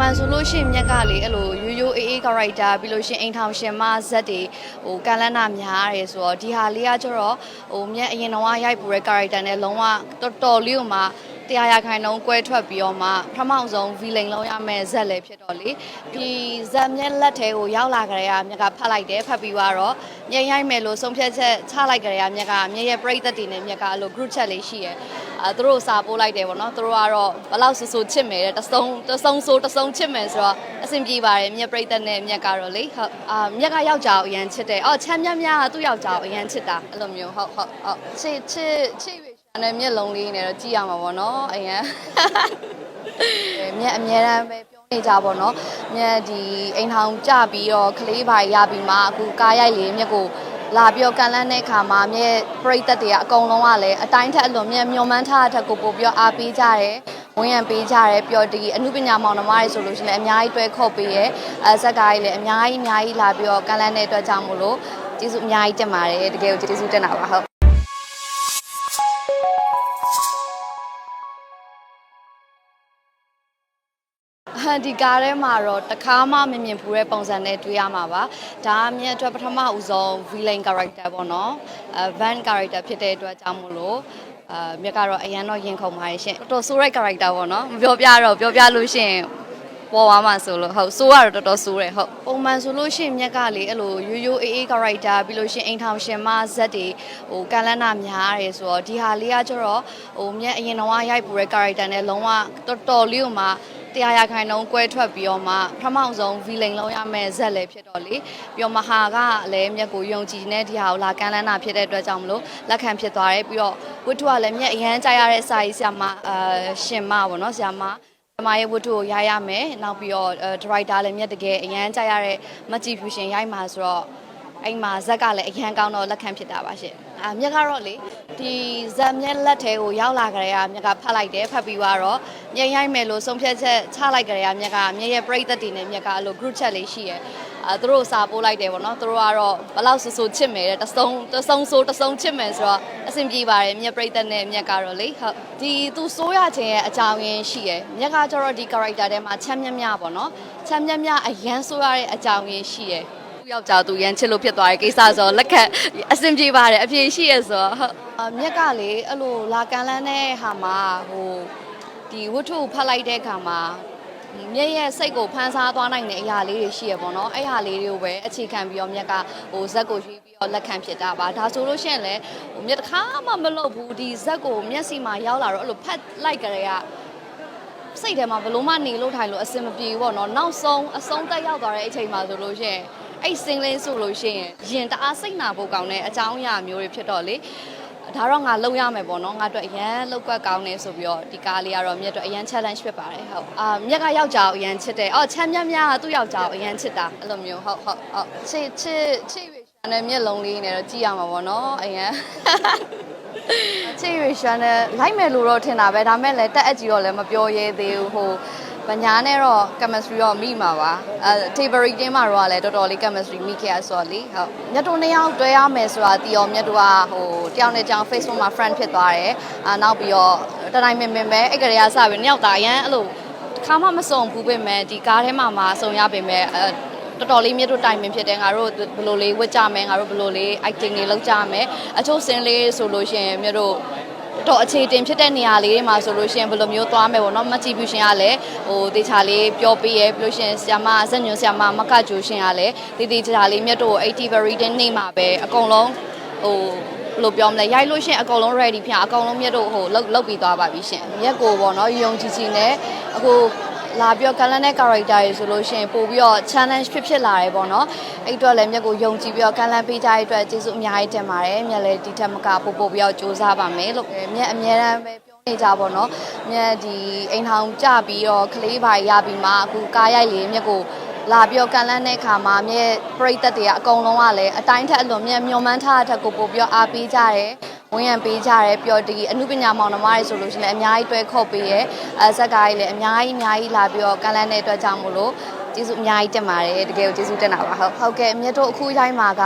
မှန်ဆိုလို့ရှိရင်မြက်ကလေအဲ့လိုရိုးရိုးအေးအေး character ပြီးလို့ရှိရင်အိမ်ထောင်ရှင်မဇက်တွေဟိုကန်လန်းနာများတယ်ဆိုတော့ဒီဟာလေးကကျတော့ဟိုမြက်အရင်တော့ရိုက်ပူတဲ့ character နဲ့လုံးဝတော်တော်လေးကိုမှတရားရခိုင်နှုန်းကွဲထွက်ပြီးတော့မှပထမဆုံး villain လုံးရမယ်ဇက်လည်းဖြစ်တော့လေဒီဇက်မြက်လက်ထဲကိုရောက်လာကြတဲ့ကမြက်ကဖတ်လိုက်တယ်ဖတ်ပြီးတော့မြက်ရိုက်မယ်လို့ဆုံးဖြတ်ချက်ချလိုက်ကြတဲ့ကမြက်ကမြက်ရဲ့ပြိသက်တွေနဲ့မြက်ကအဲ့လို group chat လေးရှိရယ် အဲသူတို့စာပို့လိုက်တယ်ပေါ့နော်သူတို့ကတော့ဘယ်လောက်ဆူဆူချစ်မယ်တဲ့တစုံတစုံဆိုတစုံချစ်မယ်ဆိုတော့အဆင်ပြေပါတယ်မြက်ပြိသက်နဲ့မြက်ကတော့လေဟုတ်အာမြက်ကယောက်ျားကိုအရန်ချစ်တယ်အော်ချမ်းမြတ်များကသူ့ယောက်ျားကိုအရန်ချစ်တာအဲ့လိုမျိုးဟုတ်ဟုတ်ဟုတ်ချစ်ချစ်ချစ်ရွေရှာနဲ့မျက်လုံးလေးနဲ့တော့ကြည့်ရမှာပေါ့နော်အရန်မြက်အများတမ်းပဲပြောနေကြပါတော့မြက်ဒီအိမ်ထောင်ကြပြီးတော့ကလေးပါရပြီးမှအခုကားရိုက်လေမြက်ကို လာပြီးတော့ကန်လန်းတဲ့ခါမှာမြက်ပရိသတ်တွေကအကုန်လုံးကလည်းအတိုင်းထက်အလွန်မြက်မျောမှန်းထားတဲ့ထက်ကိုပို့ပြီးတော့အားပေးကြတယ်ဝန်ရံပေးကြတယ်ပြောဒီအမှုပညာမောင်နှမတွေဆိုလို့ရှိရင်လည်းအများကြီးတွဲခုတ်ပေးရဲအဲဇက်ကားကြီးလည်းအများကြီးအများကြီးလာပြီးတော့ကန်လန်းတဲ့အတွက်ကြောင့်မို့လို့ကျေးဇူးအများကြီးတင်ပါတယ်တကယ်ကိုကျေးဇူးတင်တာပါဟုတ် ဟန်ဒီကားထဲမှာတော့တခါမှမမြင်ဘူးတဲ့ပုံစံနဲ့တွေ့ရမှာပါဒါကမြတ်အတွက်ပထမဦးဆုံး villain character ပေါ့နော်အဲ van character ဖြစ်တဲ့အတွက်ကြောင့်မို့လို့အာမြတ်ကတော့အရန်တော့ရင်ခုန်ပါတယ်ရှင်တော်တော်ဆိုးတဲ့ character ပေါ့နော်မပြောပြတော့ပြောပြလို့ရှရင်ပေါ်သွားမှာဆိုလို့ဟုတ်ဆိုးရတော့တော်တော်ဆိုးတယ်ဟုတ်ပုံမှန်ဆိုလို့ရှိရင်မြက်ကလေအဲ့လိုရိုးရိုးအေးအေး character ပြီးလို့ရှိရင်အိမ်ထောင်ရှင်မဇက်တွေဟိုကန်လန်းနာများတယ်ဆိုတော့ဒီဟာလေးကကျတော့ဟိုမြက်အရင်တော့ရိုက်ပူတဲ့ character နဲ့လုံးဝတော်တော်လေးကိုမှ တရားရခိုင်နှုန်းကွဲထွက်ပြီးတော့မှပထမဆုံး villain လုံးရမယ်ဇက်လည်းဖြစ်တော့လေပြီးတော့မဟာကလည်းမြက်ကိုယုံကြည်နေဒီဟာကိုလာကမ်းလန်းတာဖြစ်တဲ့အတွက်ကြောင့်မလို့လက်ခံဖြစ်သွားတယ်ပြီးတော့ဝတ္ထုကလည်းမြက်အရန်ကြရတဲ့စာရေးဆရာမအာရှင်မပေါ့နော်ဆရာမဆရာမရဲ့ဝတ္ထုကိုရရမယ်နောက်ပြီးတော့ဒရိုက်တာလည်းမြက်တကယ်အရန်ကြရတဲ့မတ်ဂျီဖြူရှင်ရိုက်မှာဆိုတော့အဲ့မှာဇက်ကလည်းအရန်ကောင်းတော့လက်ခံဖြစ်တာပါရှင်အာမြက်ကတော့လေဒီဇက်မြက်လက်ထဲကိုရောက်လာကြတဲ့ကမြက်ကဖတ်လိုက်တယ်ဖတ်ပြီးတော့ မြက်ရိုက်မယ်လို့ဆုံးဖြတ်ချက်ချလိုက်ကြတဲ့ကမြက်ကမြက်ရဲ့ပြိသက်တွေနဲ့မြက်ကအဲ့လို group chat လေးရှိရယ်အဲသူတို့စာပို့လိုက်တယ်ပေါ့နော်သူတို့ကတော့ဘယ်လောက်ဆူဆူချစ်မယ်တဲ့တစုံတစုံဆိုတစုံချစ်မယ်ဆိုတော့အဆင်ပြေပါတယ်မြက်ပြိသက်နဲ့မြက်ကတော့လေဟုတ်ဒီသူစိုးရခြင်းရဲ့အကြောင်းရင်းရှိရယ်မြက်ကကျတော့ဒီ character ထဲမှာချမ်းမြတ်မြပေါ့နော်ချမ်းမြတ်မြအရန်စိုးရတဲ့အကြောင်းရင်းရှိရယ်သူယောက်ျားသူရန်ချစ်လို့ဖြစ်သွားတဲ့ကိစ္စဆိုတော့လက်ခံအဆင်ပြေပါတယ်အပြေရှိရဆိုတော့ဟုတ်အမြက်ကလေအဲ့လိုလာကန်လန်းတဲ့ဟာမှာဟို ဒီဝတ္ထုကိုဖတ်လိုက်တဲ့အခါမှာမြက်ရဲ့စိတ်ကိုဖန်ဆားသွားနိုင်တဲ့အရာလေးတွေရှိရပေါ့နော်အဲ့ဟာလေးတွေကိုပဲအခြေခံပြီးတော့မြက်ကဟိုဇက်ကိုရွေးပြီးတော့လက်ခံဖြစ်တာပါဒါဆိုလို့ရှိရင်လည်းဟိုမြက်တစ်ခါမှမလုပ်ဘူးဒီဇက်ကိုမျက်စိမှာရောက်လာတော့အဲ့လိုဖတ်လိုက်ကြတဲ့ကစိတ်ထဲမှာဘလို့မှနေလို့ထိုင်လို့အဆင်မပြေဘူးပေါ့နော်နောက်ဆုံးအဆုံးသက်ရောက်သွားတဲ့အချိန်မှာဆိုလို့ရှိရင်အဲ့စင်းလင်းဆိုလို့ရှိရင်ရင်တအားစိတ်နာဖို့ကောင်းတဲ့အကြောင်းအရာမျိုးတွေဖြစ်တော့လေ ဒါတော့ငါလုံရမယ်ပေါ့နော်ငါတို့အရန်လောက်ကွက်ကောင်းနေဆိုပြီးတော့ဒီကားလေးကတော့မြက်တော့အရန် challenge ဖြစ်ပါတယ်ဟုတ်အာမြက်ကယောက်ျားကိုအရန်ချစ်တယ်အော်ချမ်းမြတ်များကသူ့ယောက်ျားကိုအရန်ချစ်တာအဲ့လိုမျိုးဟုတ်ဟုတ်ဟုတ်ချစ်ချစ်ချစ်ရွေရှာနဲ့မျက်လုံးလေးနဲ့တော့ကြည့်ရမှာပေါ့နော်အရန်ချစ်ရွေရှမ်းနဲ့လိုက်မယ်လို့တော့ထင်တာပဲဒါမဲ့လည်းတက်အက်ကြီးတော့လည်းမပြောရဲသေးဘူးဟို ဗညာနဲ့တော့ chemistry တော့မိမှာပါအဲ table reading မှာတော့လည်းတော်တော်လေး chemistry မိခဲ့ရဆိုတော့လေဟုတ်မြတ်တို့နှစ်ယောက်တွဲရမယ်ဆိုတာတီရောမြတ်တို့ကဟိုတယောက်နဲ့တယောက် Facebook မှာ friend ဖြစ်သွားတယ်အာနောက်ပြီးတော့တတိုင်းမင်မင်ပဲအဲ့ကလေးကစပြီးနှစ်ယောက်သားအရန်အဲ့လိုတစ်ခါမှမစုံဘူးပြင်မဲ့ဒီကားထဲမှာမှစုံရပြင်မဲ့အဲတော်တော်လေးမြတ်တို့တိုင်ပင်ဖြစ်တယ်ငါတို့ဘယ်လိုလေးဝတ်ကြမယ်ငါတို့ဘယ်လိုလေး acting တွေလုပ်ကြမယ်အချို့စင်းလေးဆိုလို့ရှိရင်မြတ်တို့ တော့အခြေတင်ဖြစ်တဲ့နေရာလေးတွေမှာဆိုလို့ရှိရင်ဘယ်လိုမျိုးသွားမယ်ပေါ့နော်မကြည့်ဘူးရှင်ကလည်းဟိုတေချာလေးပြောပေးရဲပြီးလို့ရှိရင်ဆ iam မဇက်ညွန်ဆ iam မမကဂျိုရှင်ကလည်းတေတေချာလေးမြတ်တို့80 reading နေမှာပဲအကုန်လုံးဟိုဘယ်လိုပြောမလဲရိုက်လို့ရှိရင်အကုန်လုံး ready ဖြစ်အောင်အကုန်လုံးမြတ်တို့ဟိုလုတ်လုတ်ပြီးသွားပါပြီရှင်မြတ်ကိုပေါ့နော်ယုံကြည်ကြည်နဲ့အခု လာပြီးတော့ calendar character တွေဆိုလို့ရှိရင်ပို့ပြီးတော့ challenge ဖြစ်ဖြစ်လာတယ်ပေါ့နော်အဲ့အတွက်လည်းမြတ်ကိုယုံကြည်ပြီးတော့ calendar ပေးကြတဲ့အတွက်ကျေးဇူးအများကြီးတင်ပါတယ်မြတ်လည်းဒီထက်မကပို့ပို့ပြီးတော့စူးစမ်းပါမယ်လို့မြတ်အများအားပဲပြောနေကြပါတော့မြတ်ဒီအိမ်ထောင်ကြပြီးတော့ကလေးပါရပြီးမှအခုကားရိုက်လေမြတ်ကိုလာပြီးတော့ကန်လန်းတဲ့ခါမှာမြဲပြိသက်တွေကအကုန်လုံးကလည်းအတိုင်းထက်အလွန်မြဲမျောမှန်းထားတဲ့ထက်ကိုပို့ပြီးတော့အားပေးကြတယ် ဝန်ရံပေးကြတယ်ပြီးတော့ဒီအမှုပညာမောင်နှမတွေဆိုလို့ရှိရင်လည်းအများကြီးတွဲခုတ်ပေးရဲအဲဇက်ကားကြီးလည်းအများကြီးအများကြီးလာပြီးတော့ကန်လန်းတဲ့အတွက်ကြောင့်မို့လို့ကျေးဇူးအများကြီးတင်ပါတယ်တကယ်ကိုကျေးဇူးတင်တာပါဟုတ်ဟုတ်ကဲ့မြတ်တို့အခုရိုက်မှာက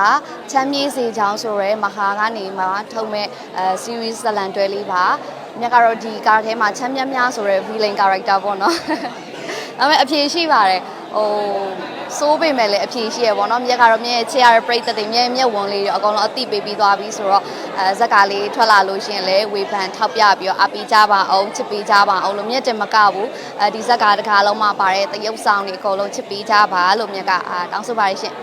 ချမ်းမြေးစေချောင်းဆိုရဲမဟာကနေမှာထုံမဲ့အဲ series ဇလန်တွဲလေးပါမြတ်ကတော့ဒီကားထဲမှာချမ်းမြတ်များဆိုရဲ villain character ပေါ့နော်ဒါပေမဲ့အဖြေရှိပါတယ် ဟိုစိုးပေမဲ့လည်းအဖြေရှိရပေါ့နော်မြက်ကတော့မြက်ရဲ့ချေရတဲ့ပြိတ္တတွေမြက်မြက်ဝင်လေးတွေအကုန်လုံးအတိပေးပြီးသွားပြီဆိုတော့အဲဇက်ကလေးထွက်လာလို့ရှရင်လည်းဝေဖန်ထောက်ပြပြီးတော့အပီကြပါအောင်ချစ်ပေးကြပါအောင်လို့မြက်တင်မကဘူးအဲဒီဇက်ကတကားလုံးမှာပါတဲ့တရုပ်ဆောင်တွေအကုန်လုံးချစ်ပေးကြပါလို့မြက်ကအာတောင်းဆိုပါတယ်ရှင်